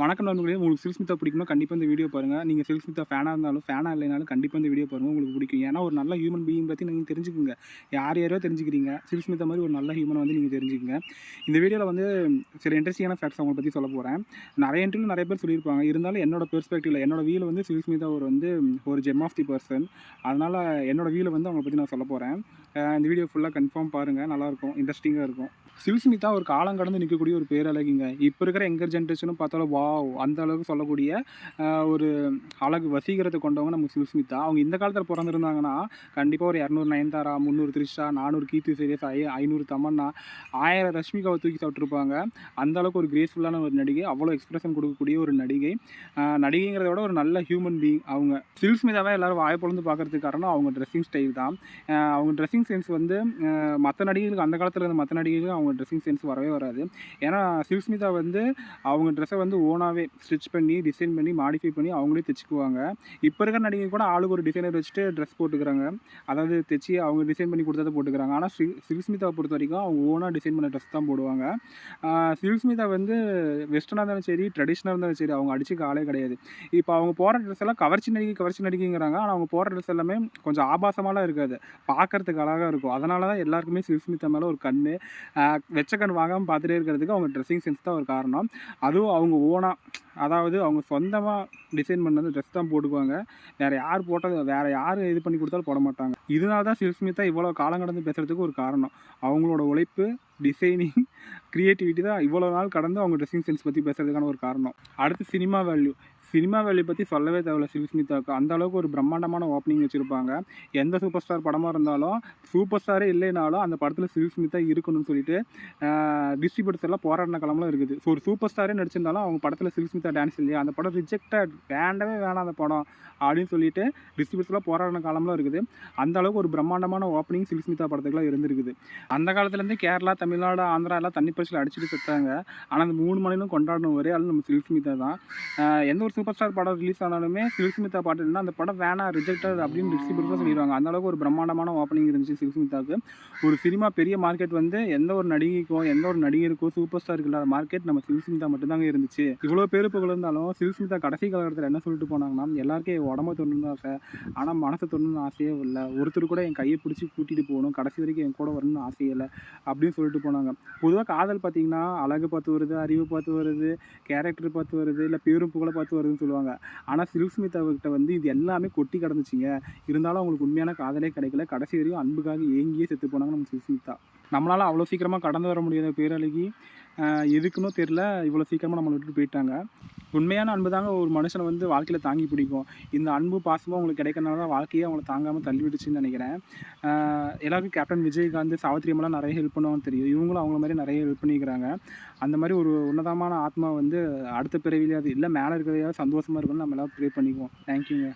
வணக்கம் நண்பர்களே உங்களுக்கு சில்க் ஸ்மிதா பிடிக்கும்னா கண்டிப்பாக இந்த வீடியோ பாருங்கள் நீங்கள் சில்க் ஃபேனாக இருந்தாலும் ஃபேனாக இல்லைனாலும் கண்டிப்பாக இந்த வீடியோ பாருங்கள் உங்களுக்கு பிடிக்கும். ஏன்னா ஒரு நல்ல ஹியூமன் பீயிங் பற்றி நீங்கள் தெரிஞ்சுக்குங்க. யார் யாரோ தெரிஞ்சுக்கிறீங்க. சில்க் மாதிரி ஒரு நல்ல ஹியூமனை வந்து நீங்கள் தெரிஞ்சுக்குங்க. இந்த வீடியோவில் வந்து சில இன்ட்ரெஸ்டிங்கான ஃபேக்ட்ஸ் அவங்களை பற்றி சொல்ல போகிறேன் நிறைய இன்டர்வியூ நிறைய பேர் சொல்லியிருப்பாங்க. இருந்தாலும் என்னோட பெர்ஸ்பெக்டிவில் என்னோட வீல் வந்து சில்ஸ்மித்தா ஒரு வந்து ஒரு ஜெம் ஆஃப் தி பர்சன் அதனால் என்னோட வியூவில் வந்து அவங்களை பற்றி நான் சொல்ல போகிறேன் இந்த வீடியோ ஃபுல்லாக கன்ஃபார்ம் பாருங்கள் நல்லாயிருக்கும் இன்ட்ரெஸ்டிங்காக இருக்கும். சில்ஸ்மிதா ஒரு காலம் கடந்து நிற்கக்கூடிய ஒரு பேரழகிங்க. இப்போ இருக்கிற எங்கர் ஜென்ரேஷனும் பார்த்தாலும் வாவ் அந்த அளவுக்கு சொல்லக்கூடிய ஒரு அழகு வசீகரத்தை கொண்டவங்க நம்ம சில்ஸ்மிதா அவங்க இந்த காலத்தில் பிறந்திருந்தாங்கன்னா கண்டிப்பாக ஒரு இரநூறு நயன்தாரா முந்நூறு த்ரிஷா நானூறு கீர்த்தி சீரியஸ் ஐ ஐநூறு தமன்னா ஆயிரம் ரஷ்மிகாவை தூக்கி சாப்பிட்ருப்பாங்க அந்த அளவுக்கு ஒரு கிரேஸ்ஃபுல்லான ஒரு நடிகை அவ்வளோ எக்ஸ்பிரஷன் கொடுக்கக்கூடிய ஒரு நடிகை. நடிகைங்கிறத விட ஒரு நல்ல ஹியூமன் பீயிங் அவங்க. சில்ஸ்மிதாவை எல்லோரும் வாய்ப்புலந்து பார்க்குறதுக்கு பார்க்கறதுக்கு காரணம் அவங்க ட்ரெஸ்ஸிங் ஸ்டைல் தான். அவங்க ட்ரெஸ்ஸிங் சென்ஸ் வந்து மற்ற நடிகைகளுக்கு அந்த காலத்தில் இருந்த மற்ற நடிகைகளுக்கு அவங்க ட்ரெஸ்ஸிங் சென்ஸ் வரவே வராது. ஏன்னா சில்ஸ்மிதா வந்து அவங்க ட்ரெஸ்ஸை வந்து ஓனாகவே ஸ்டிச் பண்ணி டிசைன் பண்ணி மாடிஃபை பண்ணி அவங்களே தைச்சிக்குவாங்க. இப்போ இருக்கிற நடிகை கூட ஆளுக்கு ஒரு டிசைனர் வச்சுட்டு ட்ரெஸ் போட்டுக்கிறாங்க. அதாவது தைச்சி அவங்க டிசைன் பண்ணி கொடுத்ததை போட்டுக்கிறாங்க. ஆனால் ஸ்ரீ சில்ஸ்மிதாவை பொறுத்த வரைக்கும் அவங்க ஓனாக டிசைன் பண்ண ட்ரெஸ் தான் போடுவாங்க. சில்ஸ்மிதா வந்து வெஸ்டர்னாக இருந்தாலும் சரி ட்ரெடிஷ்னலாக இருந்தாலும் சரி அவங்க அடிச்சுக்க ஆளே கிடையாது. இப்போ அவங்க போகிற ட்ரெஸ் எல்லாம் கவர்ச்சி நடிகை கவர்ச்சி நடிகைங்கிறாங்க. ஆனால் அவங்க போகிற ட்ரெஸ் எல்லாமே கொஞ்சம் ஆபாசமாலாம் இருக்காது. பார்க்கறதுக்கு அழகாக இருக்கும். அதனால தான் எல்லாருக்குமே சில்ஸ்மிதா மேலே ஒரு கண் வெச்ச கண் வாங்காமல் பார்த்துட்டே இருக்கிறதுக்கு அவங்க ட்ரெஸ்ஸிங் சென்ஸ் தான் ஒரு காரணம். அதுவும் அவங்க ஓனாக அதாவது அவங்க சொந்தமாக டிசைன் பண்ணது ட்ரெஸ் தான் போட்டுக்குவாங்க. வேறு யார் போட்டது வேறு யார் இது பண்ணி கொடுத்தாலும் போட மாட்டாங்க. இதனால தான் சில்ஸ்மித்தா இவ்வளோ காலம் கடந்து பேசுகிறதுக்கு ஒரு காரணம். அவங்களோட உழைப்பு டிசைனிங் க்ரியேட்டிவிட்டி தான் இவ்வளோ நாள் கடந்து அவங்க ட்ரெஸ்ஸிங் சென்ஸ் பற்றி பேசுறதுக்கான ஒரு காரணம். அடுத்து சினிமா வேல்யூ சினிமா வேலையை பற்றி சொல்லவே தேவையில்ல சில்ஸ்மிதாவுக்கு அந்த அளவுக்கு ஒரு பிரம்மாண்டமான ஓப்பனிங் வச்சுருப்பாங்க. எந்த சூப்பர் ஸ்டார் படமாக இருந்தாலும் சூப்பர் ஸ்டாரே இல்லைனாலும் அந்த படத்தில் சில்ஸ்மித்தா இருக்கணும்னு சொல்லிட்டு டிஸ்ட்ரிபியூட்டர்ஸ் எல்லாம் போராடின கிளம்பலாம் இருக்குது. ஸோ ஒரு சூப்பர் ஸ்டாரே நடிச்சிருந்தாலும் அவங்க படத்தில் சில்ஸ்மிதா டான்ஸ் இல்லையா? அந்த படம் ரிஜெக்டட் வேண்டவே வேணாம் அந்த படம் அப்படின்னு சொல்லிட்டு டிஸ்ட்ரிபியூட்டர்ஸ்லாம் போராடின காலம்லாம் இருக்குது. அந்த அளவுக்கு ஒரு பிரம்மாண்டமான ஓப்பனிங் சில்ஸ்மிதா படத்துக்குலாம் இருந்திருக்குது. அந்த காலத்துலேருந்து கேரளா தமிழ்நாடு ஆந்திரா எல்லாம் தண்ணி பரிசில் அடிச்சுட்டு செத்தாங்க. ஆனால் அந்த மூணு மணிலும் கொண்டாடணும் ஒரே ஆள் நம்ம சில்ஸ்மிதா தான். எந்த ஒரு சூப்பர் ஸ்டார் படம் ரிலீஸ் ஆனாலுமே சில்ஸ்மிதா பாட்டு அந்த படம் வேணாம் ரிஜெக்டட் அப்படின்னு டிஸ்ட்ரிபியூட்டர் சொல்லிடுவாங்க. அந்த அளவுக்கு ஒரு பிரம்மாண்டமான ஓப்பனிங் இருந்துச்சு சில்ஸ்மிதாவுக்கு ஒரு சினிமா பெரிய மார்க்கெட் வந்து எந்த ஒரு நடிகைக்கும் எந்த ஒரு நடிகருக்கும் சூப்பர் ஸ்டாருக்கு இல்லாத மார்க்கெட் நம்ம சில்ஸ்மிதா மட்டும்தாங்க இருந்துச்சு. இவ்வளோ பேர் புகழ்ந்தாலும் சில்ஸ்மிதா கடைசி காலகட்டத்தில் என்ன சொல்லிட்டு போனாங்கன்னா எல்லாருக்கும் என் உடம்ப தொண்ணணும்னு ஆசை. ஆனால் மனசை தொண்ணுன்னு ஆசையே இல்லை. ஒருத்தர் கூட என் கையை பிடிச்சி கூட்டிகிட்டு போகணும். கடைசி வரைக்கும் என் கூட வரணும்னு ஆசையே இல்லை. அப்படின்னு சொல்லிட்டு போனாங்க. பொதுவாக காதல் பார்த்தீங்கன்னா அழகு பார்த்து வருது அறிவு பார்த்து வருது கேரக்டர் பார்த்து வருது இல்லை பேரும் புகழை பார்த்து வருதுன்னு சொல்லுவாங்க. ஆனால் சில்க்ஸ்மிதாவிட்ட வந்து இது எல்லாமே கொட்டி கிடந்துச்சிங்க. இருந்தாலும் அவங்களுக்கு உண்மையான காதலே கிடைக்கல. கடைசி வரையும் அன்புக்காக ஏங்கியே செத்து போனாங்க நம்ம சில்க்ஸ்மிதா நம்மளால் அவ்வளோ சீக்கிரமாக கடந்து வர முடியாத பேரழகி. எதுக்குன்னு தெரில இவ்வளோ சீக்கிரமாக நம்மளை விட்டுட்டு போயிட்டாங்க. உண்மையான அன்பு தாங்க ஒரு மனுஷனை வந்து வாழ்க்கையில் தாங்கி பிடிக்கும். இந்த அன்பு பாசமும் அவங்களுக்கு கிடைக்கிறனால தான் வாழ்க்கையே அவங்கள தாங்காமல் தள்ளிவிடுச்சுன்னு நினைக்கிறேன். எல்லாருக்கும் கேப்டன் விஜயகாந்த் சாவித்ரி அம்மாலாம் நிறைய ஹெல்ப் பண்ணுவாங்கன்னு தெரியும். இவங்களும் அவங்கள மாதிரி நிறைய ஹெல்ப் பண்ணிக்கிறாங்க. அந்த மாதிரி ஒரு உன்னதமான ஆத்மா வந்து அடுத்த பிறவிலையாவது இல்லை மேலே இருக்கிறதையாவது சந்தோஷமாக இருக்கணும்னு நம்ம எல்லாம் ப்ரே பண்ணிக்குவோம். தேங்க்யூங்க